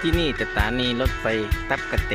ที่นี่สถานีรถไฟตับกระแต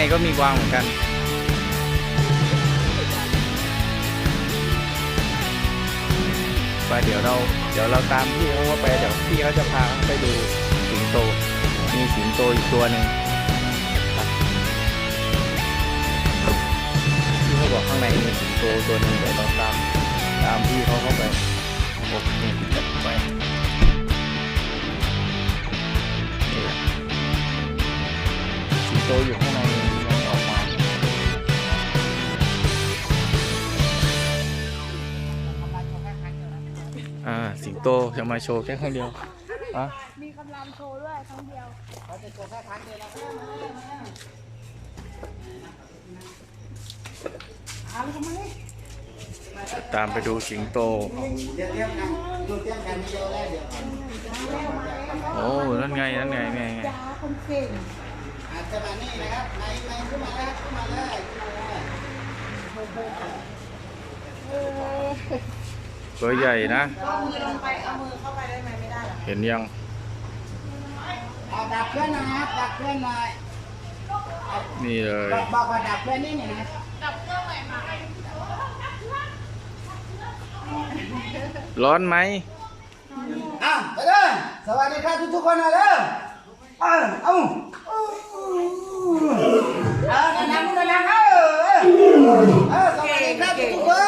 ในก็มีกวางเหมือนกัน ไปเดี๋ยวเรา เดี๋ยวเราตามพี่เขาไป เดี๋ยวพี่เขาจะพาไปดูสิงโต มีสิงโตอีกตัวหนึ่งพี่เขาบอกข้างในมีสิงโตตัวหนึ่งเดี๋ยวเราตามตามพี่เขาเข้าไปโอเคจัดไปสิงโตอยู่ข้างใน โตจะมาโชว์แค่ครั้งเดียวอะมีกำลังโชว์ด้วยครั้งเดียวตามไปดูสิงโต โอ้ นั่นไง นั่นไงไงไงจ้าคนเก่งอาจจะมานี่นะครับในในขึ้นมาแล้วขึ้นมาเลยขึ้นมาเลยเออ ตัวใหญ่นะ เอามือลงไปเอามือเข้าไปได้ไหมไม่ได้หรอเห็นยังเอาดับเครื่องหนะครับดับเครื่องหน่อยนี่เลย บอกบอกว่าดับเครื่องนี่นี่นะร้อนไหมอ้าวไปเลยสวัสดีครับทุกทุกๆคนนะเด้อเอาเอาเอาเอานั่งนั่งนั่งเอาเอาสวัสดีครับทุกทุกๆคน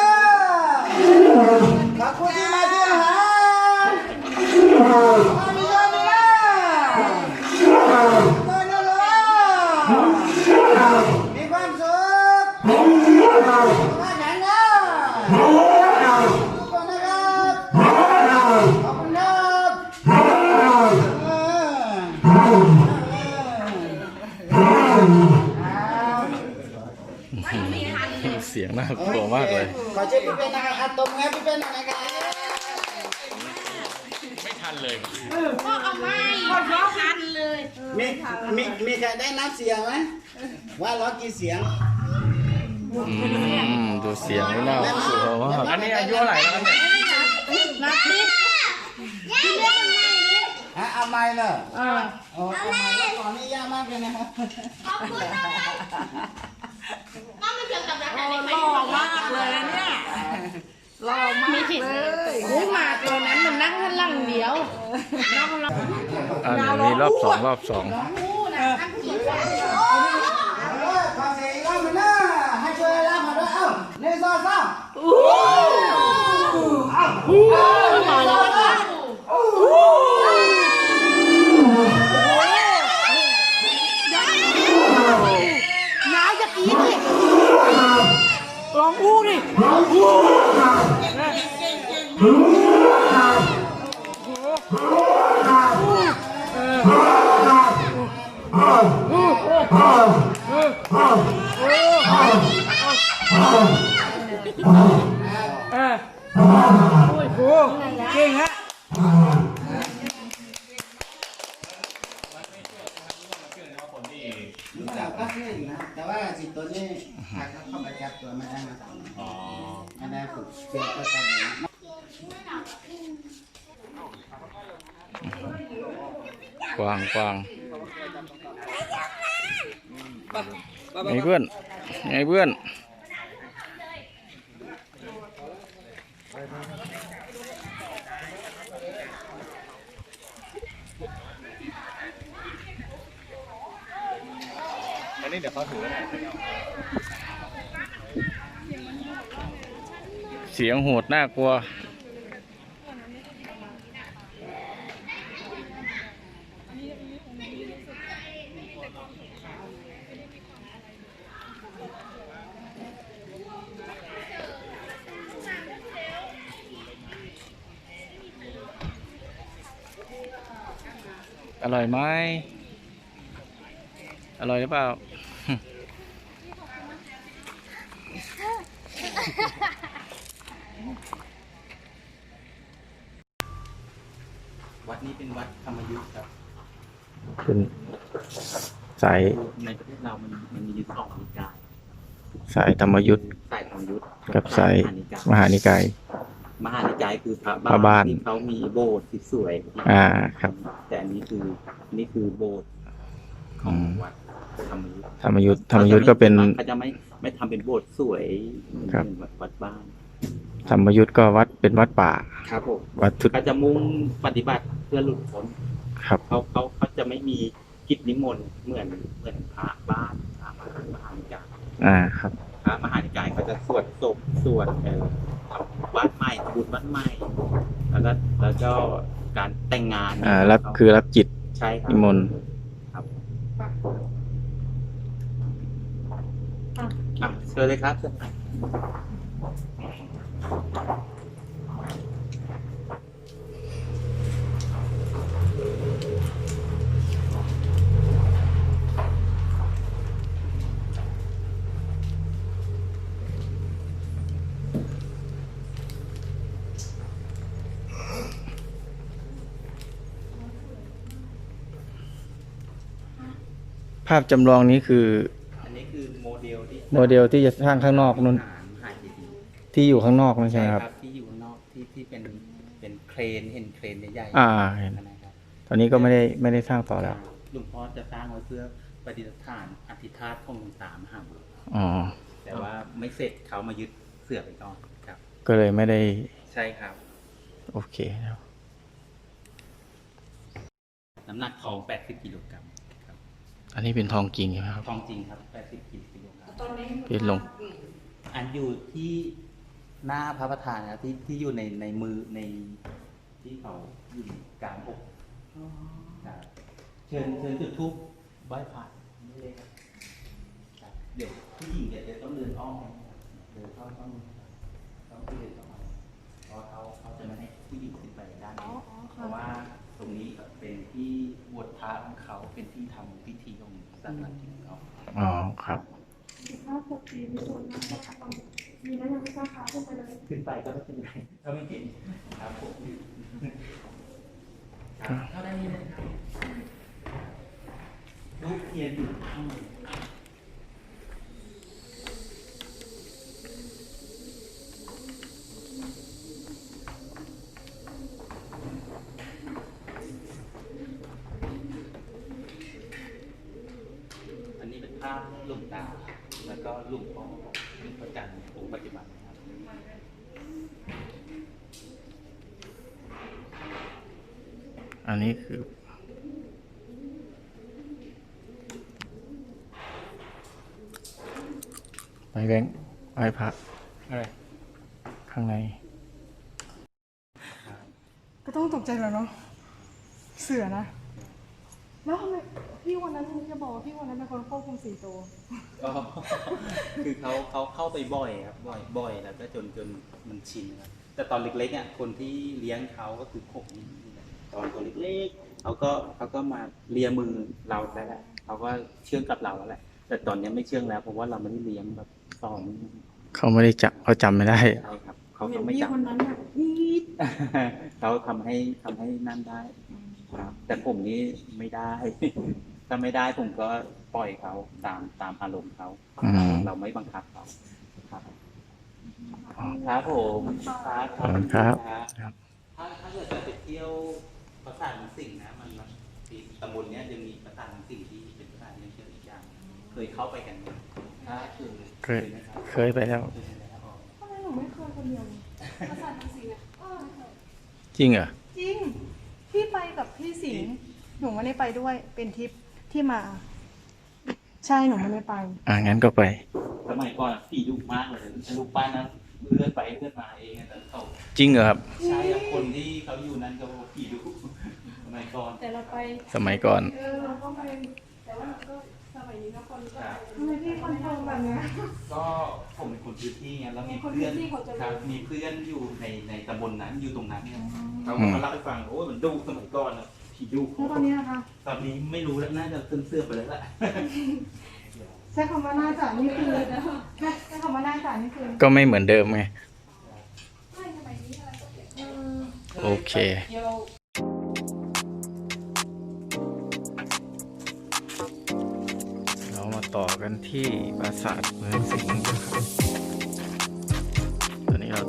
ขอบคุณที่มาเที่ยวหามามีเยอะมีเยอะมาเยอะเลยมีความสุขมาแข่งกันทุกคนนะครับขอบคุณครับ เสียงน่า กลัวมากเลย ขอเชิญพี่เป็นนะครับอะตบมือให้พี่เป็นหน่อยนะครับไม่ทันเลย ก็เอาไม่ก็คันเลยมีมีมีใครได้นับเสียงไหมว่าร้องกี่เสียงอืม ดูเสียงนี่น่ากลัวมากอันนี้อายุเท่าไหร่แล้วเนี่ยนับดิพี่เล่นยังไงดิฮะเอาไม้เลยอ่าโอ้เอาไม้แล้วก่อนนี่ยากมากเลยนะครับโอ้ หล่อมากเลยนะเนี่ยหล่อมากเลยโอ้หมาตัวนั้นมันนั่งข้างหลังเดียวน้องเราอ่าเดี๋ยวมีรอบสองรอบสอง เออโอ้ยครูเก่งฮะก็ขึ้นนะแต่ว่าสิตัวนี้หากเข้ามาจับตัวไม่ได้นะไม่ได้ฝึกเสียก็จะดีกวางกวาง ไงเพื่อนไงเพื่อนอันนี้เดี๋ยวเขาถือเสียงโหดน่ากลัว ร่อยไหมอร่อยหรือเปล่า วัดนี้เป็นวัดธรรมยุทธ์ครับ เป็นสายในประเทศเรามันมันมีอยู่สองนิกาย สายธรรมยุทธ์สายธรรมยุทธ์กับสายมหนิกายมหานิกาย มหานิกายคือพระพระบ้านที่เขามีโบสถ์ที่สวยอ่าครับ แต่อันนี้คือนี่คือโบสถ์ของวัดธรรมยุทธ์ธรรมยุทธ์ธรรมยุทธ์ก็เป็น เขาจะไม่ไม่ทำเป็นโบสถ์สวยเหมือนครับ วัดวัดบ้านธรรมยุทธ์ก็วัดเป็นวัดป่า ครับผมวัดทุดเขาจะมุ่งปฏิบัติเพื่อหลุดพ้นครับ เขาเขาเขาจะไม่มีกิจนิมนต์เหมือนเหมือนพระบ้านพระมหานิกาย อ่าครับ พระมหานิกายเขาจะสวดศพสวดเอ่อทำวัดใหม่ทำบุญวัดใหม่ แล้วก็แล้วก็การแต่งงานอ่า รับคือรับจิตใช่ครับนิมนต์ครับอะเชิญเลยครับเชิญครับาพจำลองนี้คืออันนี้คือโมเดลที่โมเดลที่จะสร้างข้างนอกนู่นมหาเจดีย์ที่อยู่ข้างนอกนั่นใช่ไหมครับ ที่อยู่ข้างนอกที่ที่เป็นเป็นเครนเห็นเครนใหญ่ๆอ่าเห็น นะครับตอนนี้ก็ไม่ได้ไม่ได้สร้างต่อแล้วหลวงพ่อจะสร้างไว้เพื่อประดิษฐานอธิษฐานของหลวงตามหาบุตรอ๋อแต่ว่าไม่เสร็จเขามายึดเสือไปก่อนครับ ก็เลยไม่ได้ใช่ครับ โอเคครับน้ำหนักทอง 80กิโลกรัมครับ อันนี้เป็นทองจริงใช่ไหมครับ ทองจริงครับ80กิโลกรัมที่ลง อันอยู่ที่หน้าพระประธานนะครับที่ที่อยู่ในในมือในที่เขาอยู่กลางอกครับเชิญเชิญจุดทูบไหว้พระนี่เลยครับครับเดี๋ยวผู้หญิงเดี๋ยวจะต้องเดินอ้อมเดินเข้าต้องต้องเดินเข้ามาเพราะเขาเขาจะไม่ให้ผู้หญิงขึ้นไปด้านนี้เพราะว่าตรงนี้เป็นที่บวชพระของเขาเป็นที่ทำพิ ธีของศาสนาจริงของเขาอ๋อครับขึ้นไปก็ไม่เป็นไรก็ไม่เห็นครับผมครับเข้าได้เลยครับลูกเทียนอยู่ข้างในอันนี้เป็นภาพหลุงตา แล้วก็หลุงพ่อหลุงพ่อจันทร์องค์ปัจจุบันนะครับ อั นนี้คือ ไปแบงค์ไปพระอะไรข้างใน ก็ต้องตกใจแล้วเนาะเสือนะ แล้วทำไมพี่วันนั้นจะบอกว่าพี่วันนั้นเป็นคนควบคุมสี่ตัว ก็คือเขาเขาเข้าไปบ่อยครับบ่อยบ่อยแล้วก็จนจนมันชินครับแต่ตอนเล็กๆอะคนที่เลี้ยงเขาก็คือผมนี่แหละ ตอนตัวเล็กๆเขาก็เขาก็มาเลียมือเราแล้วแหละเขาก็เชื่องกับเราแล้วแหละ แต่ตอนนี้ไม่เชื่องแล้วเพราะว่าเราไม่ได้เลี้ยงแบบสอนเขาไม่ได้จับเขาจำไม่ได้ ใช่ครับเขาเห็นก็ไม่พี่จับ คนนั้นแบบอีดเขาทำให้ทำให้นั่นได้ครับ แต่ผมนี่ไม่ได้ ถ้าไม่ได้ผมก็ปล่อยเขาตามตามอารมณ์เขาอืม เราไม่บังคับเขาครับครับผมครับขอบคุณครับครับถ้าถ้าเกิดจะไปเที่ยว ปราสาทหลวงสิ่งห์นะมันมันที่ตำบลเนี้ยจะมีปราสาทหลวงสิ่งห์ที่เป็นปราสาทเลี้ยงเชือกอีกอย่างเคยเข้าไปกันไหมถ้าคือเคยไหมครับเคยไปแล้ว เคยไปแล้วอ๋อทำไมหนูไม่เคยคนเดียวภาษาทางสิงห์อะเออไม่เคยจริงเหรอจริง พี่ไปกับพี่สิงห์หนูไม่ได้ไปด้วยเป็นทริปที่มา ใช่หนูไม่ได้ไป อ่างั้นก็ไป สมัยก่อนผีดุมากเลยลูกป้านั้นเลื่อนไปเลื่อนมาเองอะแต่เขาจริงเหรอครับ ใช่ครับคนที่เขาอยู่นั้นก็บอกว่าผีดุส มัยก่อนแต่เราไปสมัยก่อน เออเราก็ไปแต่ว่าก็สมัยนี้นะคนก็ครับทำไมพี่คอนเฟิร์มแบบเนี้ย ก็ผมเป็นคนพื้นที่ไงแล้วมีคนเพื่อนพื้นที่เขาจะรู้ ครับมีเพื่อนอยู่ในในตำบลนั้นอยู่ตรงนั้นเนี่ยเขาก็มาเล่าให้ฟังโอ้ยมันดุสมัยก่อนอะผีดุแล้วตอนนี้นะคะตอนนี้ไม่รู้แล้วน่าจะเสื่อมๆไปแล้วแหละใช้คำว่าน่าจะนี่คือใช้คำว่าน่าจะนี่คือก็ไม่เหมือนเดิมไง โอเคเราม ต่อกันที่ปราสาทเมืองสิงห์นะครับตอนนี้เรา